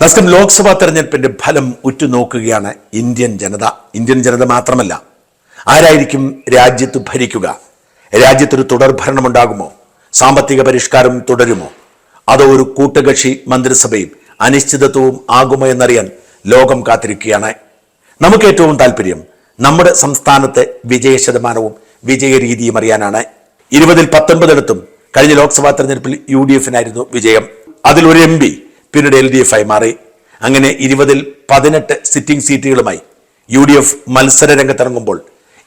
നമസ്കാരം ലോക്സഭാ തെരഞ്ഞെടുപ്പിന്റെ ഫലം ഉറ്റുനോക്കുകയാണ് ഇന്ത്യൻ ജനത. ഇന്ത്യൻ ജനത മാത്രമല്ല ആരായിരിക്കും രാജ്യത്ത് ഭരിക്കുക? രാജ്യത്തൊരു തുടർ ഭരണമുണ്ടാകുമോ? സാമ്പത്തിക പരിഷ്കാരം തുടരുമോ? അതോ ഒരു കൂട്ടുകക്ഷി മന്ത്രിസഭയും അനിശ്ചിതത്വവും ആകുമോ എന്നറിയാൻ ലോകം കാത്തിരിക്കുകയാണ്. നമുക്ക് ഏറ്റവും താല്പര്യം നമ്മുടെ സംസ്ഥാനത്തെ വിജയ ശതമാനവും വിജയ രീതിയും അറിയാനാണ്. ഇരുപതിൽ പത്തൊൻപതിടത്തും കഴിഞ്ഞ ലോക്സഭാ തെരഞ്ഞെടുപ്പിൽ യു ഡി എഫിനായിരുന്നു വിജയം. അതിൽ ഒരു എം പി പിന്നീട് എൽ ഡി എഫ് ആയി മാറി. അങ്ങനെ ഇരുപതിൽ പതിനെട്ട് സിറ്റിംഗ് സീറ്റുകളുമായി യു ഡി എഫ് മത്സര രംഗത്തിറങ്ങുമ്പോൾ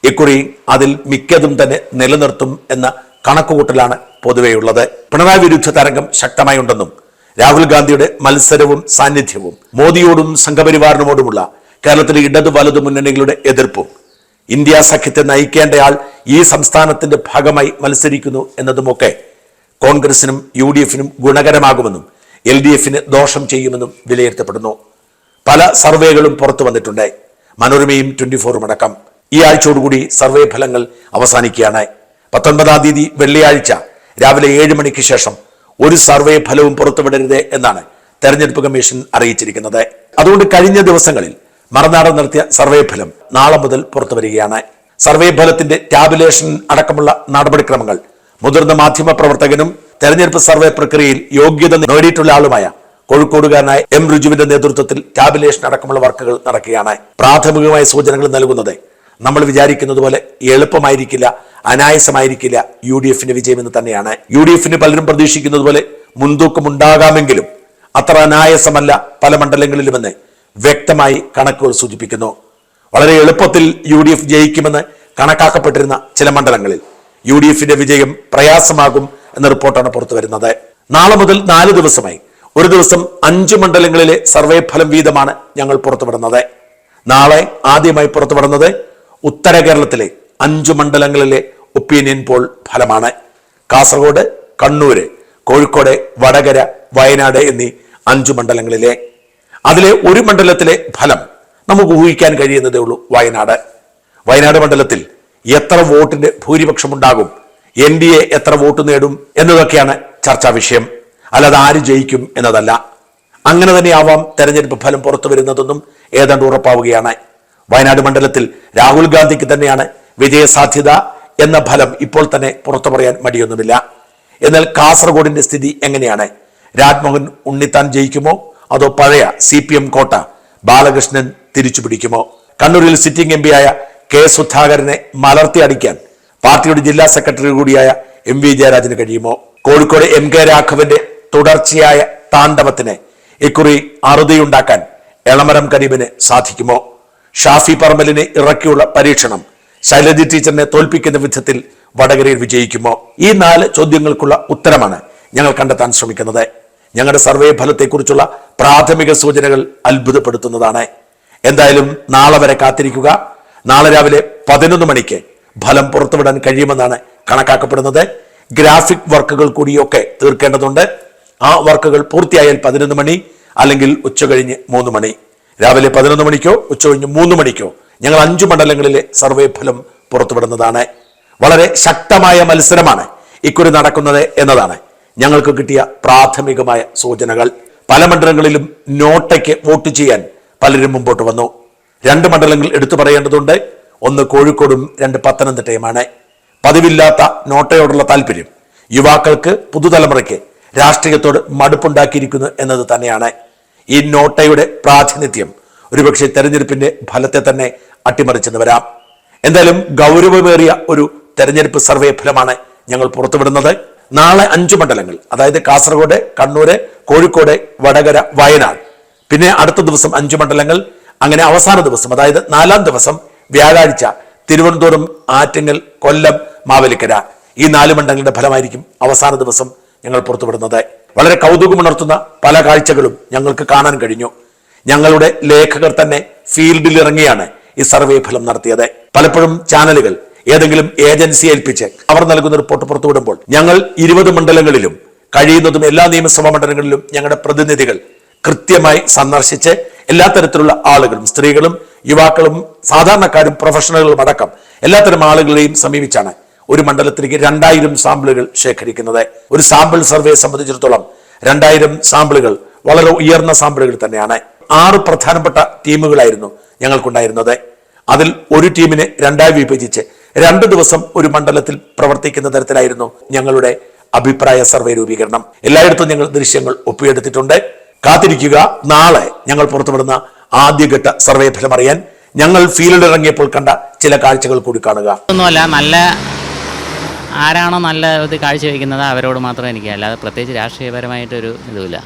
ഇക്കുറി അതിൽ മിക്കതും തന്നെ നിലനിർത്തും എന്ന കണക്കുകൂട്ടലാണ് പൊതുവെയുള്ളത്. പിണറായി വിരുദ്ധ തരംഗം ശക്തമായി ഉണ്ടെന്നും രാഹുൽ ഗാന്ധിയുടെ മത്സരവും സാന്നിധ്യവും മോദിയോടും സംഘപരിവാറിനോടുമുള്ള കേരളത്തിലെ ഇടതു വലതു മുന്നണികളുടെ എതിർപ്പും ഇന്ത്യ സഖ്യത്തെ നയിക്കേണ്ടയാൾ ഈ സംസ്ഥാനത്തിന്റെ ഭാഗമായി മത്സരിക്കുന്നു എന്നതുമൊക്കെ കോൺഗ്രസിനും യു ഡി എഫിനും ഗുണകരമാകുമെന്നും എൽ ഡി എഫിന് ദോഷം ചെയ്യുമെന്നും വിലയിരുത്തപ്പെടുന്നു. പല സർവേകളും പുറത്തു വന്നിട്ടുണ്ട്. മനോരമയും ട്വന്റി ഫോറും അടക്കം. ഈ ആഴ്ചയോടുകൂടി സർവേ ഫലങ്ങൾ അവസാനിക്കുകയാണ്. പത്തൊൻപതാം തീയതി വെള്ളിയാഴ്ച രാവിലെ ഏഴ് മണിക്ക് ശേഷം ഒരു സർവേ ഫലവും പുറത്തുവിടരുത് എന്നാണ് തെരഞ്ഞെടുപ്പ് കമ്മീഷൻ അറിയിച്ചിരിക്കുന്നത്. അതുകൊണ്ട് കഴിഞ്ഞ ദിവസങ്ങളിൽ മറുനാട് നടത്തിയ സർവേ ഫലം നാളെ മുതൽ പുറത്തു വരികയാണ്. സർവേ ഫലത്തിന്റെ ടാബുലേഷൻ അടക്കമുള്ള നടപടിക്രമങ്ങൾ മുതിർന്ന മാധ്യമ പ്രവർത്തകനും തെരഞ്ഞെടുപ്പ് സർവേ പ്രക്രിയയിൽ യോഗ്യത നേടിയിട്ടുള്ള ആളുമായ കോഴിക്കോടുകാരനായ എം രുജുവിന്റെ നേതൃത്വത്തിൽ ടാബുലേഷൻ അടക്കമുള്ള വർക്കുകൾ നടക്കുകയാണ്. പ്രാഥമികമായ സൂചനകൾ നൽകുന്നത് നമ്മൾ വിചാരിക്കുന്നത് പോലെ എളുപ്പമായിരിക്കില്ല അനായാസമായിരിക്കില്ല യു ഡി എഫിന്റെ വിജയമെന്ന് തന്നെയാണ്. യു ഡി എഫിന് പലരും പ്രതീക്ഷിക്കുന്നത് പോലെ മുൻതൂക്കമുണ്ടാകാമെങ്കിലും അത്ര അനായാസമല്ല പല മണ്ഡലങ്ങളിലുമെന്ന് വ്യക്തമായി കണക്കുകൾ സൂചിപ്പിക്കുന്നു. വളരെ എളുപ്പത്തിൽ യു ഡി എഫ് ജയിക്കുമെന്ന് കണക്കാക്കപ്പെട്ടിരുന്ന ചില മണ്ഡലങ്ങളിൽ യു ഡി എഫിന്റെ വിജയം പ്രയാസമാകും എന്ന റിപ്പോർട്ടാണ് പുറത്തു വരുന്നത്. നാളെ മുതൽ നാല് ദിവസമായി ഒരു ദിവസം അഞ്ച് മണ്ഡലങ്ങളിലെ സർവേ ഫലം വീതമാണ് ഞങ്ങൾ പുറത്തുവിടുന്നത് നാളെ ആദ്യമായി പുറത്തുവിടുന്നത് ഉത്തര കേരളത്തിലെ അഞ്ച് മണ്ഡലങ്ങളിലെ ഒപ്പീനിയൻ പോൾ ഫലമാണ്. കാസർഗോഡ് കണ്ണൂര് കോഴിക്കോട് വടകര വയനാട് എന്നീ അഞ്ചു മണ്ഡലങ്ങളിലെ. അതിലെ ഒരു മണ്ഡലത്തിലെ ഫലം നമുക്ക് ഊഹിക്കാൻ കഴിയുന്നതേ ഉള്ളൂ വയനാട്. വയനാട് മണ്ഡലത്തിൽ എത്ര വോട്ടിന്റെ ഭൂരിപക്ഷം ഉണ്ടാകും എൻ ഡി എ എത്ര വോട്ട് നേടും എന്നതൊക്കെയാണ് ചർച്ചാ വിഷയം. അല്ലാതെ ആര് ജയിക്കും എന്നതല്ല. അങ്ങനെ തന്നെയാവാം തെരഞ്ഞെടുപ്പ് ഫലം പുറത്തു വരുന്നതെന്നും ഏതാണ്ട് ഉറപ്പാവുകയാണ്. വയനാട് മണ്ഡലത്തിൽ രാഹുൽ ഗാന്ധിക്ക് തന്നെയാണ് വിജയസാധ്യത എന്ന ഫലം ഇപ്പോൾ തന്നെ പുറത്തു പറയാൻ മടിയൊന്നുമില്ല. എന്നാൽ കാസർഗോഡിന്റെ സ്ഥിതി എങ്ങനെയാണ്? രാജ്മോഹൻ ഉണ്ണിത്താൻ ജയിക്കുമോ? അതോ പഴയ സി പി എം കോട്ട ബാലകൃഷ്ണൻ തിരിച്ചു പിടിക്കുമോ കണ്ണൂരിൽ സിറ്റിംഗ് എം ആയ കെ സുധാകരനെ മലർത്തി അടിക്കാൻ പാർട്ടിയുടെ ജില്ലാ സെക്രട്ടറി കൂടിയായ എം വി ജയരാജന് കഴിയുമോ? കോഴിക്കോട് എം കെ രാഘവന്റെ തുടർച്ചയായ താണ്ഡവത്തിന് ഇക്കുറി അറുതിയുണ്ടാക്കാൻ എളമരം കരീബിന് സാധിക്കുമോ? ഷാഫി പറമ്പലിനെ ഇറക്കിയുള്ള പരീക്ഷണം ശൈലജി ടീച്ചറിനെ തോൽപ്പിക്കുന്ന വിധത്തിൽ വടകരയിൽ വിജയിക്കുമോ? ഈ നാല് ചോദ്യങ്ങൾക്കുള്ള ഉത്തരമാണ് ഞങ്ങൾ കണ്ടെത്താൻ ശ്രമിക്കുന്നത്. ഞങ്ങളുടെ സർവേ ഫലത്തെക്കുറിച്ചുള്ള പ്രാഥമിക സൂചനകൾ അത്ഭുതപ്പെടുത്തുന്നതാണ്. എന്തായാലും നാളെ വരെ കാത്തിരിക്കുക. നാളെ രാവിലെ പതിനൊന്ന് മണിക്ക് ഫലം പുറത്തുവിടാൻ കഴിയുമെന്നാണ് കണക്കാക്കപ്പെടുന്നത്. ഗ്രാഫിക് വർക്കുകൾ കൂടിയൊക്കെ തീർക്കേണ്ടതുണ്ട്. ആ വർക്കുകൾ പൂർത്തിയായാൽ പതിനൊന്ന് മണി അല്ലെങ്കിൽ ഉച്ച കഴിഞ്ഞ് മൂന്ന് മണി. രാവിലെ പതിനൊന്ന് മണിക്കോ ഉച്ച കഴിഞ്ഞ് മൂന്ന് മണിക്കോ. ഞങ്ങൾ അഞ്ച് മണ്ഡലങ്ങളിലെ സർവേ ഫലം പുറത്തുവിടുന്നതാണ്. വളരെ ശക്തമായ മത്സരമാണ് ഇക്കുറി നടക്കുന്നത് എന്നതാണ്. ഞങ്ങൾക്ക് കിട്ടിയ പ്രാഥമികമായ സൂചനകൾ. പല മണ്ഡലങ്ങളിലും നോട്ടയ്ക്ക് വോട്ട് ചെയ്യാൻ പലരും മുമ്പോട്ട് വന്നു. രണ്ട് മണ്ഡലങ്ങൾ എടുത്തു പറയേണ്ടതുണ്ട്. ഒന്ന് കോഴിക്കോടും രണ്ട് പത്തനംതിട്ടയുമാണ്. പതിവില്ലാത്ത നോട്ടയോടുള്ള താല്പര്യം. യുവാക്കൾക്ക് പുതുതലമുറയ്ക്ക് രാഷ്ട്രീയത്തോട് മടുപ്പുണ്ടാക്കിയിരിക്കുന്നു എന്നത് തന്നെയാണ്. ഈ നോട്ടയുടെ പ്രാതിനിധ്യം ഒരുപക്ഷെ തെരഞ്ഞെടുപ്പിന്റെ ഫലത്തെ തന്നെ അട്ടിമറിച്ചെന്ന് വരാം. എന്തായാലും ഗൗരവമേറിയ ഒരു തെരഞ്ഞെടുപ്പ് സർവേ ഫലമാണ് ഞങ്ങൾ പുറത്തുവിടുന്നത്. നാളെ അഞ്ചു മണ്ഡലങ്ങൾ അതായത് കാസർഗോഡ് കണ്ണൂര് കോഴിക്കോട് വടകര വയനാട്. പിന്നെ അടുത്ത ദിവസം അഞ്ചു മണ്ഡലങ്ങൾ അങ്ങനെ അവസാന ദിവസം അതായത് നാലാം ദിവസം വ്യാഴാഴ്ച തിരുവനന്തപുരം ആറ്റിങ്ങൽ കൊല്ലം മാവേലിക്കര ഈ നാല് മണ്ഡലങ്ങളുടെ ഫലമായിരിക്കും അവസാന ദിവസം ഞങ്ങൾ പുറത്തുവിടുന്നത്. വളരെ കൗതുകമുണർത്തുന്ന പല കാഴ്ചകളും ഞങ്ങൾക്ക് കാണാൻ കഴിഞ്ഞു. ഞങ്ങളുടെ ലേഖകർ തന്നെ ഫീൽഡിൽ ഇറങ്ങിയാണ് ഈ സർവേ ഫലം നടത്തിയത്. പലപ്പോഴും ചാനലുകൾ ഏതെങ്കിലും ഏജൻസി ഏൽപ്പിച്ച് അവർ നൽകുന്ന റിപ്പോർട്ട് പുറത്തുവിടുമ്പോൾ ഞങ്ങൾ ഇരുപത് മണ്ഡലങ്ങളിലും കഴിയുന്നതും എല്ലാ നിയമസഭാ മണ്ഡലങ്ങളിലും ഞങ്ങളുടെ പ്രതിനിധികൾ കൃത്യമായി സന്ദർശിച്ച് എല്ലാ തരത്തിലുള്ള ആളുകളും സ്ത്രീകളും യുവാക്കളും സാധാരണക്കാരും പ്രൊഫഷണലുകളും അടക്കം എല്ലാത്തരം ആളുകളെയും സമീപിച്ചാണ് ഒരു മണ്ഡലത്തിലേക്ക് രണ്ടായിരം സാമ്പിളുകൾ ശേഖരിക്കുന്നത്. ഒരു സാമ്പിൾ സർവേ സംബന്ധിച്ചിടത്തോളം രണ്ടായിരം സാമ്പിളുകൾ വളരെ ഉയർന്ന സാമ്പിളുകൾ തന്നെയാണ്. ആറ് പ്രധാനപ്പെട്ട ടീമുകളായിരുന്നു ഞങ്ങൾക്കുണ്ടായിരുന്നത്. അതിൽ ഒരു ടീമിനെ രണ്ടായി വിഭജിച്ച് രണ്ടു ദിവസം ഒരു മണ്ഡലത്തിൽ പ്രവർത്തിക്കുന്ന തരത്തിലായിരുന്നു ഞങ്ങളുടെ അഭിപ്രായ സർവേ രൂപീകരണം. എല്ലായിടത്തും ഞങ്ങൾ ദൃശ്യങ്ങൾ ഒപ്പിയെടുത്തിട്ടുണ്ട്. കാത്തിരിക്കുക. നാളെ ഞങ്ങൾ പുറത്തുവിടുന്ന ആദ്യഘട്ട സർവേ ഫലം അറിയാൻ ഞങ്ങൾ ഫീൽഡിൽ ഇറങ്ങിയപ്പോൾ കണ്ട ചില കാഴ്ചകൾ കൂടി കാണുക. ഒന്നുമല്ല നല്ല ആരാണോ നല്ല ഇത് കാഴ്ചവെക്കുന്നത് അവരോട് മാത്രം എനിക്ക് അല്ലാതെ പ്രത്യേകിച്ച് രാഷ്ട്രീയപരമായിട്ടൊരു ഇതുമില്ല.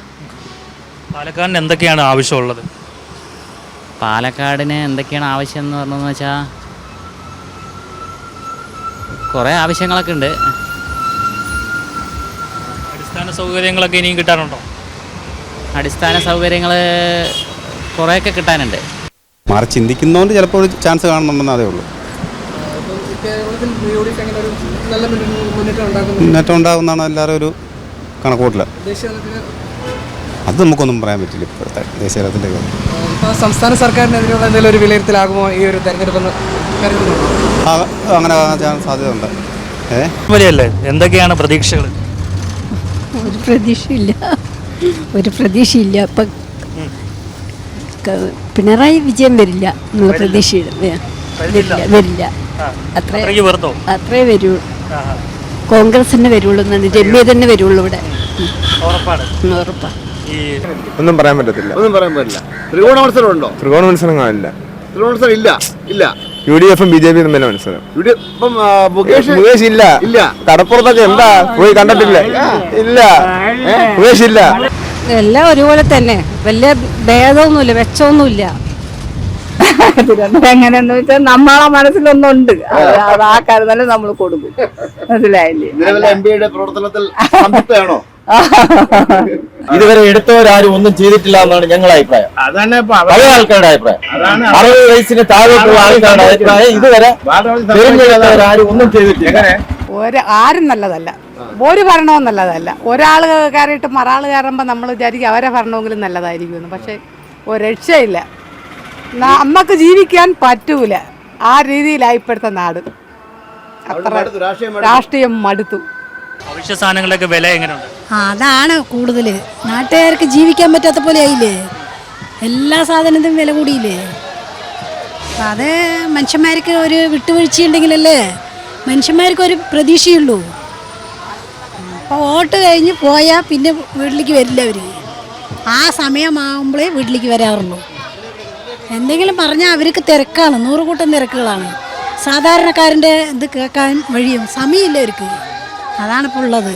പാലക്കാടിന് എന്തൊക്കെയാണ് ആവശ്യമുള്ളത്? പാലക്കാടിന് എന്തൊക്കെയാണ് ആവശ്യം എന്ന് പറഞ്ഞതെന്ന് വെച്ചാൽ കുറേ ആവശ്യങ്ങളൊക്കെ ഉണ്ട്. അടിസ്ഥാന സൗകര്യങ്ങളൊക്കെ ഇനിയും കിട്ടാറുണ്ടോ? അടിസ്ഥാന സൗകര്യങ്ങൾ കുറേയൊക്കെ കിട്ടാനുണ്ട്. മാറി ചിന്തിക്കുന്നതുകൊണ്ട് ചിലപ്പോൾ ഒരു ചാൻസ് കാണുന്നുണ്ടെന്ന് അതേ ഉള്ളൂ. മുന്നേറ്റം ഉണ്ടാകുന്നതാണ് എല്ലാവരും ഒരു കണക്കൂട്ടിൽ അത് നമുക്കൊന്നും പറയാൻ പറ്റില്ല ഇപ്പോഴത്തെ ദേശീയതലത്തിന്റെ കാര്യം. സംസ്ഥാന സർക്കാരിനെതിരെയുള്ള എന്തെങ്കിലും ഒരു വിലയിരുത്തലാകുമോ ഈ ഒരു തെരഞ്ഞെടുപ്പെന്ന് അങ്ങനെ ആകാൻ സാധ്യതയുണ്ട്. ഏ? വലിയല്ലേ? എന്തൊക്കെയാണ് പ്രതീക്ഷകൾ ഒരു പ്രതീക്ഷയില്ല. ഒരു പ്രതീക്ഷയില്ല. ഇപ്പം പിണറായി വിജയം വരില്ല എന്നുള്ള പ്രതീക്ഷയില്ല വ- വരില്ല. വരില്ല അത്രേ വരൂ കോൺഗ്രസ് തന്നെ വരുള്ളൂ എന്നാണ് രമ്യ തന്നെ വരുള്ളൂ ഇവിടെ. ഉറപ്പാണ്. ഒന്നും പറയാൻ പറ്റത്തില്ല. ഒന്നും പറയാൻ പറ്റില്ല. ത്രികോണ മത്സരം ഉണ്ടോ ത്രികോണ മത്സരം കാണില്ല ത്രികോണ മത്സരം ഇല്ല. ഇല്ല. യു ഡി എഫും ബി ജെ പി തമ്മിലെ മത്സരം മുകേഷ് ഇല്ല. ഇല്ല. കടപ്പുറത്തൊക്കെ എന്താ? പോയി കണ്ടിട്ടില്ല? ഇല്ല. മുകേഷ് ഇല്ല. എല്ലാം ഒരുപോലെ തന്നെ. വലിയ ഭേദമൊന്നുമില്ല വെച്ചൊന്നുമില്ല. എങ്ങനെയെന്ന് വെച്ചാൽ നമ്മളെ മനസ്സിലൊന്നുണ്ട്. അത് ആ കരുതൽ നമ്മൾ കൊടുക്കും. മനസ്സിലായില്ലേ? ഇതുവരെ എടുത്തവരാരും ഒന്നും ചെയ്തിട്ടില്ല എന്നാണ് ഞങ്ങളുടെ അഭിപ്രായം. അതാണ് പല ആൾക്കാരുടെ അഭിപ്രായം. അറുപത് വയസ്സിന് താഴോട്ടുള്ള ആൾക്കാരുടെ അഭിപ്രായം ഇതുവരെ തിരഞ്ഞെടുത്തവരാരും ഒന്നും ചെയ്തിട്ടില്ല. ഒരു ആരും നല്ലതല്ല. ഒരു ഭരണവും നല്ലതല്ല. ഒരാൾ കയറിയിട്ട് മറാൾ കയറുമ്പോൾ നമ്മൾ വിചാരിക്കും അവരെ ഭരണമെങ്കിലും നല്ലതായിരിക്കും പക്ഷെ ഒരു രക്ഷയില്ല. നമുക്ക് ജീവിക്കാൻ പറ്റൂല. ആ രീതിയിലായി ഇപ്പോഴത്തെ നാട്. അത്ര രാഷ്ട്രീയം മടുത്തു. അവശ്യ സാധനങ്ങളൊക്കെ വില എങ്ങനെയുണ്ട്? അതാണ് കൂടുതൽ നാട്ടുകാർക്ക് ജീവിക്കാൻ പറ്റാത്ത പോലെ ആയില്ലേ? എല്ലാ സാധനത്തിനും വില കൂടിയില്ലേ? അപ്പം അത് മനുഷ്യന്മാർക്ക് ഒരു വിട്ടുവീഴ്ചയുണ്ടെങ്കിലല്ലേ? മനുഷ്യന്മാർക്ക് ഒരു പ്രതീക്ഷയുള്ളൂ. അപ്പോൾ വോട്ട് കഴിഞ്ഞ് പോയാൽ പിന്നെ വീട്ടിലേക്ക് വരില്ല അവർ ആ സമയമാകുമ്പോഴേ വീട്ടിലേക്ക് വരാറുള്ളൂ. എന്തെങ്കിലും പറഞ്ഞാൽ അവർക്ക് തിരക്കാണ് നൂറുകൂട്ടം തിരക്കുകളാണ്. സാധാരണക്കാരന്റെ ഇത് കേൾക്കാൻ വഴിയും സമയമില്ല അവർക്ക്. അതാണിപ്പോൾ ഉള്ളത്.